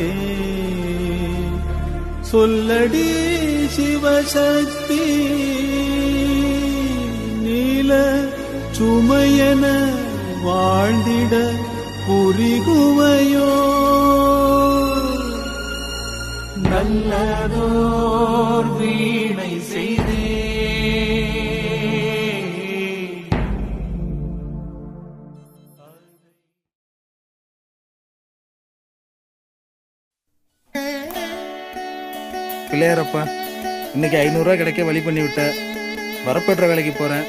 வாழ்வதற்கே சொல்லடி சிவசக்தி. நீல சுமையன வாழ்ந்திட புரிகுவையோ. நல்லதோர் வீ பிள்ளையாரப்பா. இன்னைக்கு ஐநூறுரூவா கிடைக்க வழி பண்ணி விட்ட. வரப்பெற்ற வேலைக்கு போகிறேன்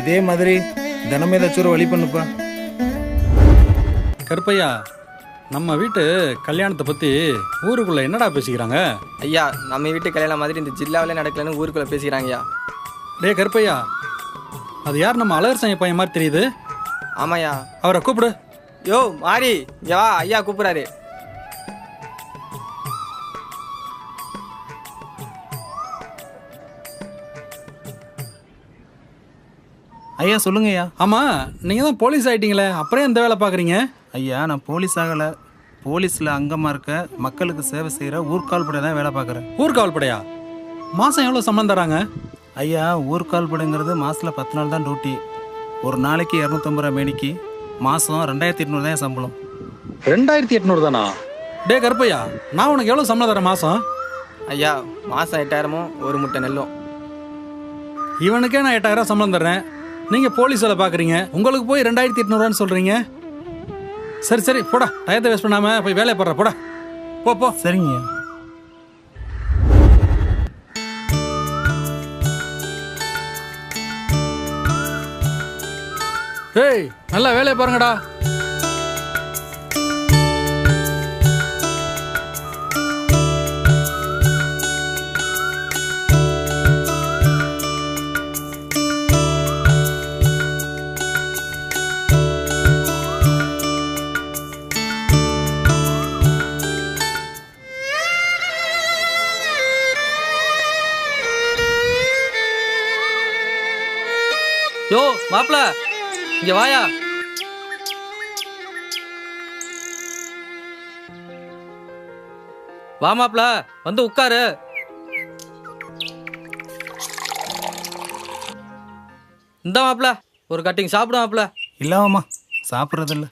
இதே மாதிரி தினமே ஏதாச்சும் ஒரு வழி பண்ணுப்பா. கருப்பையா நம்ம வீட்டு கல்யாணத்தை பத்தி ஊருக்குள்ள என்னடா பேசிக்கிறாங்க? ஐயா நம்ம வீட்டு கல்யாணம் மாதிரி இந்த ஜில்லாவிலே நடக்கலன்னு ஊருக்குள்ள பேசிக்கிறாங்கய்யா டேய் கருப்பையா அது யார் நம்ம அழகர் பையன் மாதிரி தெரியுது? ஆமாய்யா. அவரை கூப்பிடு. யோ மாறி வா ஐயா கூப்பிடுறாரு. ஐயா சொல்லுங்கய்யா ஆமா நீங்க தான் போலீஸ் ஆயிட்டீங்களே அப்புறம் எந்த வேலை பாக்குறீங்க? ஐயா நான் போலீஸ் ஆகலை. போலீஸில் அங்கமாக இருக்க மக்களுக்கு சேவை செய்கிற ஊர்கால் படை தான் வேலை பார்க்குறேன் ஊர்காவல் படையா மாசம் எவ்வளவு சம்பளம் தராங்க? ஐயா ஊர்கால் படைங்கிறது மாதத்தில் பத்து நாள் தான் டியூட்டி ஒரு நாளைக்கு இரநூத்தம்பது ரூபா மேனிக்கு மாதம் ரெண்டாயிரத்தி எட்நூறு தான் சம்பளம். ரெண்டாயிரத்தி எட்நூறு தானா? டே கருப்பையா நான் உனக்கு எவ்வளவு சம்பளம் தரேன் மாசம்? ஐயா மாசம் எட்டாயிரமும் ஒரு முட்டை நெல்லும். இவனுக்கே நான் எட்டாயிரம் சம்பளம் தர்றேன். நீங்க போலீஸ் வேலை பாக்குறீங்க. உங்களுக்கு போய் ரெண்டாயிரத்தி எட்நூறுவான்னு சொல்றீங்க. சரி சரி போடா. டயத்தை வேஸ்ட் பண்ணாம போய் வேலையை போடுற. போடா. போ போ. சரிங்கய்யா ஏய் நல்லா வேலையை பாருங்கடா. மாப்பிள இங்க வாயா. வா மாப்பிள வந்து உட்காரு. இந்த மாப்பிள ஒரு கட்டிங் சாப்பிடு மாப்பிள இல்லாமம்மா சாப்பிட்றதில்ல.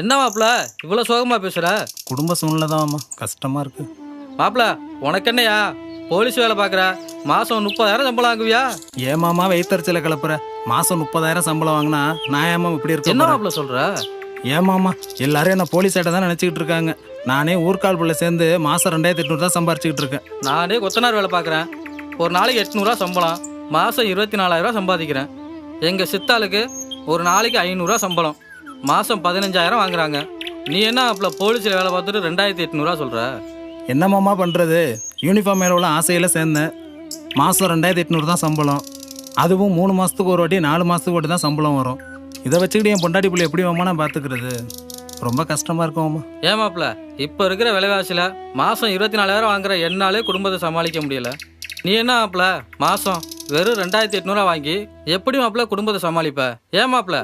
என்ன மாப்பிள இவ்வளோ சோகமா பேசுற? குடும்ப சூழ்நிலை தான்மா கஷ்டமாக இருக்குது மாப்பிள உனக்கு என்னையா? போலீஸ் வேலை பார்க்குற மாசம் முப்பதாயிரம் சம்பளம் வாங்குவியா? ஏமாமா வயிற்றுச்சல கிளப்புற. மாசம் முப்பதாயிரம் சம்பளம் வாங்கினா நான் ஏமா இப்படி என்ன இருக்க மாப்பிள சொல்ற? ஏமாமா எல்லாரும் என்ன போலீஸ் ஆட்ட தான் நினச்சிக்கிட்டு இருக்காங்க. நானே ஊர்கால் புள்ள சேர்ந்து மாசம் ரெண்டாயிரத்தி எட்நூறு தான் சம்பாரிச்சுக்கிட்டு இருக்கேன். நானே கொத்தனார் வேலை பார்க்குறேன். ஒரு நாளைக்கு எட்நூறுவா சம்பளம். மாதம் இருபத்தி நாலாயிரரூவா சம்பாதிக்கிறேன். எங்கள் சித்தாளுக்கு ஒரு நாளைக்கு ஐநூறுரூவா சம்பளம். மாதம் பதினஞ்சாயிரம் வாங்குறாங்க. நீ என்ன அப்பல போலீஸில் வேலை பார்த்துட்டு ரெண்டாயிரத்தி எட்நூறுவா சொல்கிற என்னமாமா பண்ணுறது யூனிஃபார்ம் மேலே உள்ள ஆசையில் சேர்ந்தேன். மாதம் ரெண்டாயிரத்தி எட்நூறு தான் சம்பளம். அதுவும் மூணு மாதத்துக்கு ஒரு வாட்டி நாலு மாதத்துக்கு ஒரு வாட்டி தான் சம்பளம் வரும். இதை வச்சுக்கிட்டு என் பொண்டாட்டி பிள்ளை எப்படி வாமா நான் பார்த்துக்கிறது ரொம்ப கஷ்டமாக இருக்கும்மா ஏமாப்ல இப்போ இருக்கிற விலைவாசியில் மாதம் இருபத்தி நாலாயிரம் வாங்குற என்னாலே குடும்பத்தை சமாளிக்க முடியல. நீ என்ன மாப்ள மாதம் வெறும் ரெண்டாயிரத்தி எட்நூறுவா வாங்கி எப்படி மாப்ள குடும்பத்தை சமாளிப்ப? ஏமாப்ல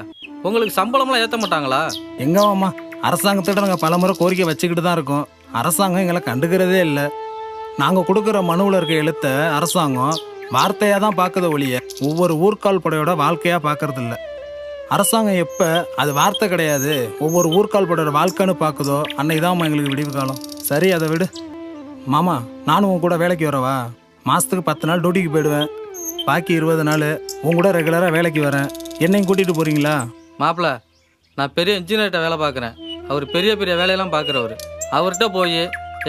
உங்களுக்கு சம்பளம்லாம் ஏற்ற மாட்டாங்களா? எங்கம்மா அரசாங்கத்திட்ட நாங்கள் பலமுறை கோரிக்கை வச்சுக்கிட்டு தான் இருக்கோம். அரசாங்கம் எங்களை கண்டுக்கிறதே இல்லை. நாங்கள் கொடுக்குற மனுவில் இருக்க எழுத்தை அரசாங்கம் வார்த்தையாக தான் பார்க்குத ஒழிய ஒவ்வொரு ஊர்க்கால் படையோட வாழ்க்கையாக பார்க்கறது இல்லை அரசாங்கம் எப்போ அது வார்த்தை கிடையாது ஒவ்வொரு ஊர்க்கால் படையோட வாழ்க்கைன்னு பார்க்குதோ அன்னைக்கு தான் எங்களுக்கு விடிவு காலம். சரி அதை விடு. மாமா நானும் உன் கூட வேலைக்கு வரவா? மாதத்துக்கு பத்து நாள் டியூட்டிக்கு போயிடுவேன். பாக்கி இருபது நாள் உன் கூட ரெகுலராக வேலைக்கு வரேன். என்னையும் கூட்டிகிட்டு போகிறீங்களா மாப்பிள்ள நான் பெரிய இன்ஜினியர்கிட்ட வேலை பார்க்குறேன். அவர் பெரிய பெரிய வேலையெல்லாம் பார்க்குறவர். அவர்கிட்ட போய்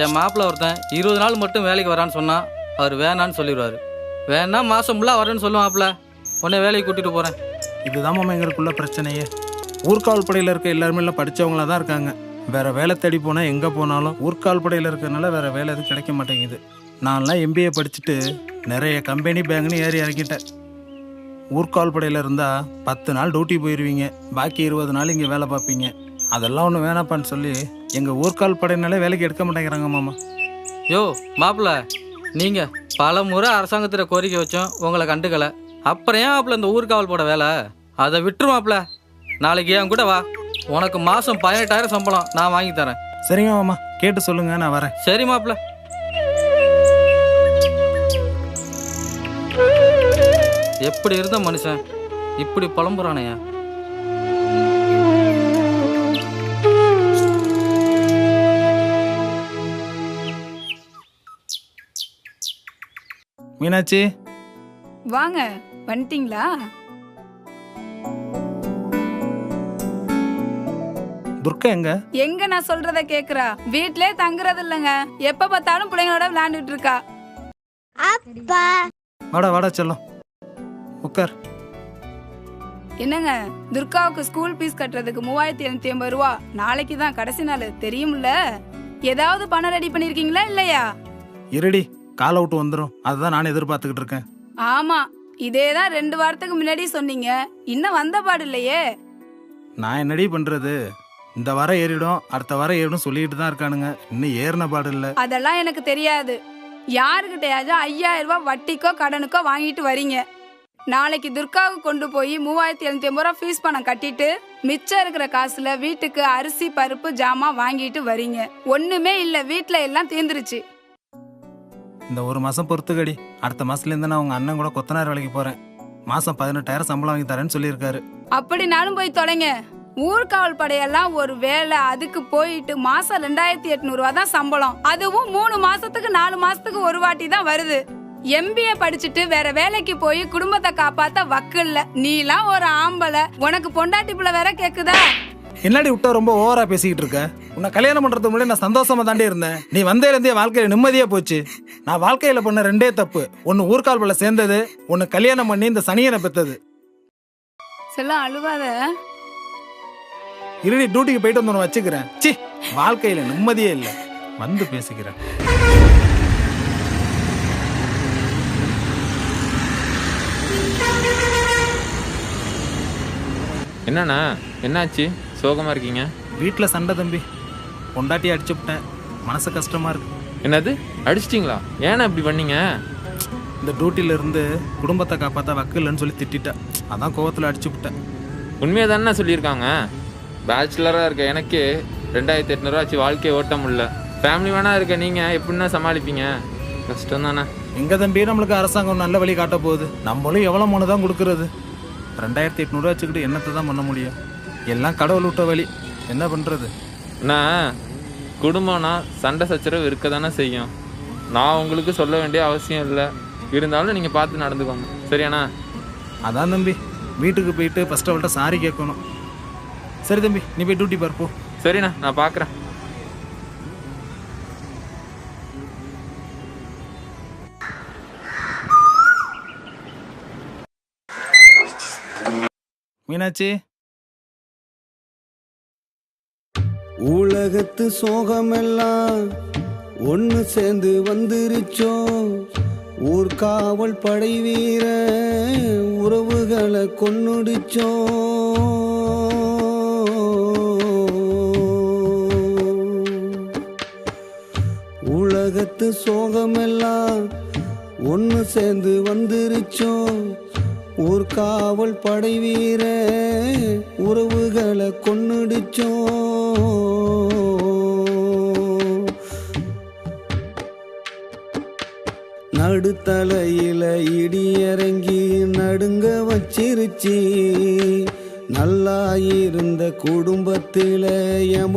என் மாப்பிள்ள ஒருத்தன் இருபது நாள் மட்டும் வேலைக்கு வரான்னு சொன்னால் அவர் வேணான்னு சொல்லிடுவார். வேணா மாதம் ஃபுல்லாக வரேன்னு சொல்லுவோம் மாப்பிள்ள உடனே வேலைக்கு கூட்டிகிட்டு போகிறேன் இதுதான் மாமா எங்களுக்குள்ள பிரச்சனையே. ஊர்காவல் படையில் இருக்க எல்லாருமே எல்லாம் படித்தவங்களா தான் இருக்காங்க. வேற வேலை தேடி போனால் எங்கே போனாலும் ஊர்காவல் படையில் இருக்கிறதுனால வேற வேலை எதுவும் கிடைக்க மாட்டேங்குது. நான்லாம் எம்பிஏ படிச்சுட்டு நிறைய கம்பெனி பேங்க்னு ஏறி இறக்கிட்டேன் ஊர்காவல் படையில் இருந்தால் பத்து நாள் டியூட்டி போயிடுவீங்க பாக்கி இருபது நாள் இங்கே வேலை பார்ப்பீங்க. அதெல்லாம் ஒன்றும் வேணாப்பான்னு சொல்லி எங்கள் ஊர்காவல் படையினாலே வேலைக்கு எடுக்க மாட்டேங்கிறாங்க மாமா. யோ மாப்பிள்ள நீங்கள் பல முறை அரசாங்கத்திட்ட கோரிக்கை வச்சோம். உங்களை கண்டுக்கல. அப்புறம் ஏன் மாப்பிள்ள இந்த ஊர்காவல் போட வேலை? அதை விட்டுரு மாப்பிள்ள நாளைக்கு என் கூட வா. உனக்கு மாதம் பதினெட்டாயிரம் சம்பளம் நான் வாங்கி தரேன். சரிங்க மாமா. கேட்டு சொல்லுங்க நான் வரேன். சரி மாப்பிள்ள எப்படி இருந்த மனுஷன்? இப்படி புலம்புறானையா மீனாட்சி? வாங்க வந்துட்டீங்களா? துர்கா எங்க? எங்க நான் சொல்றத கேக்குறா? வீட்லயே தங்குறது இல்லைங்க எப்ப பார்த்தாலும் பிள்ளைங்களோட விளையாண்டுட்டு இருக்கா. வாடா வாடா செல்லம். உட்கார் என்னங்க துர்காவுக்கு ஸ்கூல் ஃபீஸ் கட்டுறதுக்கு மூவாயிரத்தி எழுநூத்தி ஐம்பது ரூபா. நாளைக்கு தான் கடைசி நாள். தெரியும்ல? ஏதாவது பணம் ரெடி பண்ணிருக்கீங்களா இல்லையா? இருடி. கால் அவுட் வந்துடும் அதுதான் நான் எதிர்பார்த்துக்கிட்டு இருக்கேன். ஆமா இதேதான் ரெண்டு வாரத்துக்கு முன்னாடி சொன்னீங்க. இன்னும் வந்த பாடு இல்லையே. நான் என்னடி பண்றது? இந்த வாரம் ஏறிடும் அடுத்த வாரம் ஏறிடும் சொல்லிட்டு தான் இருக்கானுங்க. இன்னும் ஏறின பாடு இல்ல. அதெல்லாம் எனக்கு தெரியாது. யாருக்கிட்டயாச்சும் ஐயாயிரம் ரூபாய் வட்டிக்கோ கடனுக்கோ வாங்கிட்டு வரீங்க. நாளைக்கு துர்காவுக்கு கொண்டு போய் மூவாயிரத்தி எழுநூத்தி ஐம்பது ரூபா ஃபீஸ் பணம் கட்டிட்டு மிச்சம் இருக்கிற காசுல வீட்டுக்கு அரிசி பருப்பு ஜாமான் வாங்கிட்டு வரீங்க. ஒண்ணுமே இல்ல வீட்ல எல்லாம் தீந்துருச்சு. இந்த ஒரு மாதம் பொறுத்துக்கடி. அடுத்த மாசத்துலேருந்து நான் உங்கள் அண்ணன் கூட கொத்தனார் வேலைக்கு போகிறேன் மாதம் பதினெட்டாயிரம் சம்பளம் வாங்கி தரேன்னு சொல்லியிருக்காரு. அப்படினாலும் போய் தொலைங்க. ஊர்காவல் படையெல்லாம் ஒரு வேலை அதுக்கு போயிட்டு மாசம் ரெண்டாயிரத்தி எட்நூறுவா தான் சம்பளம். அதுவும் மூணு மாசத்துக்கு நாலு மாசத்துக்கு ஒரு வாட்டி தான் வருது. எம்பிஏ படிச்சுட்டு வேற வேலைக்கு போய் குடும்பத்தை காப்பாத்த வக்கில்ல. நீலாம் ஒரு ஆம்பளை. உனக்கு பொண்டாட்டி பிள்ளை வேற கேக்குதா? என்னடி விட்டா ரொம்ப ஓவரா பேசிக்கிட்டு இருக்க? உன்னை கல்யாணம் பண்றதுக்கு முன்னாடி நான் சந்தோஷமா தாண்டி இருந்தேன். நீ வந்தேல இருந்தே வாழ்க்கையில நிம்மதியா போச்சு. நான் வாழ்க்கையில பண்ண ரெண்டே தப்பு. ஒன்னு ஊர்கால் பள்ள சேர்ந்தது ஒன்னு கல்யாணம் பண்ணி இந்த சனியனை பெத்தது. செல்லம் அழுவாத. இருடி டியூட்டிக்கு போயிட்டு வந்து உன்னை வச்சுக்கிறேன். சி வாழ்க்கையில நிம்மதியே இல்லை. வந்து பேசிக்கிறேன் என்னண்ணா என்னாச்சு? சோகமாக இருக்கீங்க? வீட்டில் சண்டை தம்பி. பொண்டாட்டி அடிச்சு விட்டேன். மனசு கஷ்டமா இருக்கு. என்னது? அடிச்சிட்டிங்களா? ஏண்ணா இப்படி பண்ணீங்க? இந்த டியூட்டில இருந்து குடும்பத்தை காப்பாத்தா வக்கில்லன்னு சொல்லி திட்டிட்டேன். அதான் கோவத்தில் அடிச்சு விட்டேன். உண்மையாக தானே சொல்லியிருக்காங்க? பேச்சுலராக இருக்க எனக்கே ரெண்டாயிரத்தி எட்நூறுவா ஆச்சு வாழ்க்கையை ஓட்ட முடியல. ஃபேமிலி வேணா இருக்க நீங்கள் எப்படின்னா சமாளிப்பீங்க? கஷ்டம் தானே. எங்க தம்பி நம்மளுக்கு அரசாங்கம் நல்ல வழி காட்ட போகுது. நம்மளும் எவ்வளோ மனு தான் கொடுக்கறது? ரெண்டாயிரத்தி எட்நூறுவா வச்சுக்கிட்டு என்னத்தை தான் பண்ண முடியும்? எல்லாம் கடவுள் விட்ட வழி. என்ன பண்றது? அண்ணா குடும்பம்னா சண்டை சச்சரவு இருக்க தானே செய்யும். நான் உங்களுக்கு சொல்ல வேண்டிய அவசியம் இல்லை. இருந்தாலும் நீங்கள் பார்த்து நடந்துக்கோங்க. சரியாண்ணா? அதான் தம்பி. வீட்டுக்கு போயிட்டு ஃபர்ஸ்ட் அவள்கிட்ட சாரி கேட்கணும். சரி தம்பி நீ போய் டியூட்டி பார் போ. சரிண்ணா நான் பார்க்குறேன். மீனாட்சி உலகத்து சோகமெல்லாம் ஒன்று சேர்ந்து வந்துருச்சோ? ஊர்காவல் படை வீர உறவுகளை கொன்னுடிச்சோ? உலகத்து சோகமெல்லாம் ஒன்று சேர்ந்து வந்துருச்சோ? ஊர்காவல் படை வீர உறவுகளை கொன்னுடிச்சோம்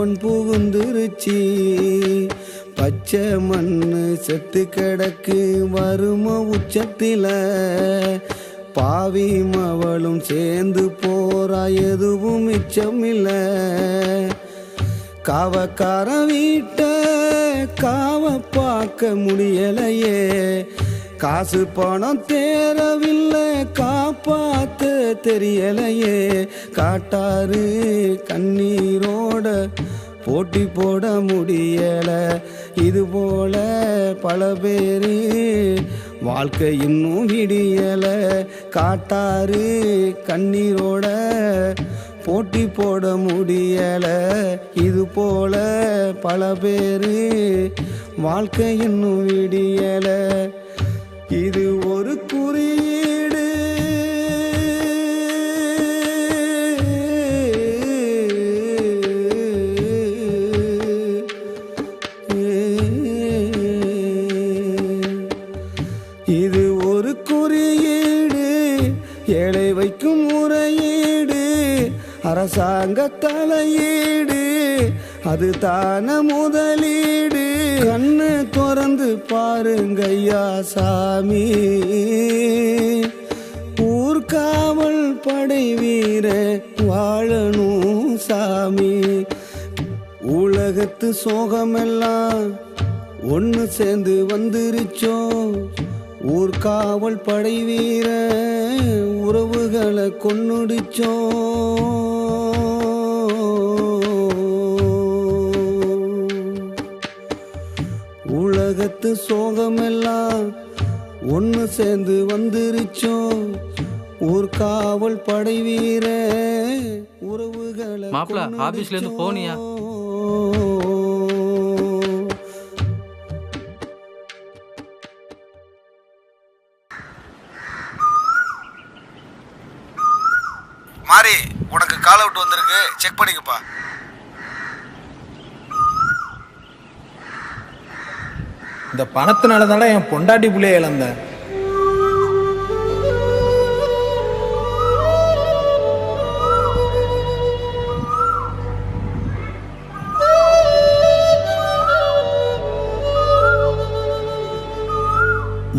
யமன் புகுந்துருச்சி. பச்சை மண்ணு செத்து கிடக்கு வரும உச்சத்தில. பாவி மவளும் சேர்ந்து போறா எதுவும் மிச்சமில்ல. காவக்கார வீட்ட காவ பார்க்க முடியலையே. காசு பணம் தேரவில்லை காப்பாத்த தெரியலையே. காட்டாரு கண்ணீரோட போட்டி போட முடியல. இது போல பல பேரு வாழ்க்கை இன்னும் விடியல காட்டாரு கண்ணீரோட போட்டி போட முடியல. இது போல பல பேரு வாழ்க்கை இன்னும் விடியல இது ஒரு குறி தங்க தலையீடு அது தான முதலீடு. கண்ணு திறந்து பாருங்கய்யா சாமி. ஊர்காவல் படை வீர வாழணும் சாமி. உலகத்து சோகமெல்லாம் ஒன்று சேர்ந்து வந்துருச்சோம் ஊர்காவல் படை வீர உறவுகளை கொன்னுடிச்சோம் உலகத்து சோகமெல்லாம் ஒன்று சேர்ந்து வந்துருச்சோம். ஊர்காவல் படை வீர உறவுகளை மாப்ள, ஆபீஸ்ல இருந்து போனியா? மாறி உனக்கு கால் அவுட் வந்திருக்கு. செக் பண்ணிக்கப்பா. இந்த பணத்தினால தானே என் பொண்டாட்டி புள்ளைய இழந்தேன்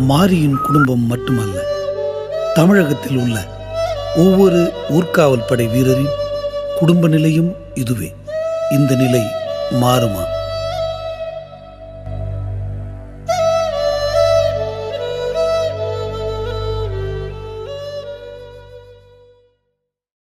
மாரியின் குடும்பம் மட்டுமல்ல தமிழகத்தில் உள்ள ஒவ்வொரு ஊர்காவல் படை வீரரின் குடும்ப நிலையும் இதுவே. இந்த நிலை மாறுமா?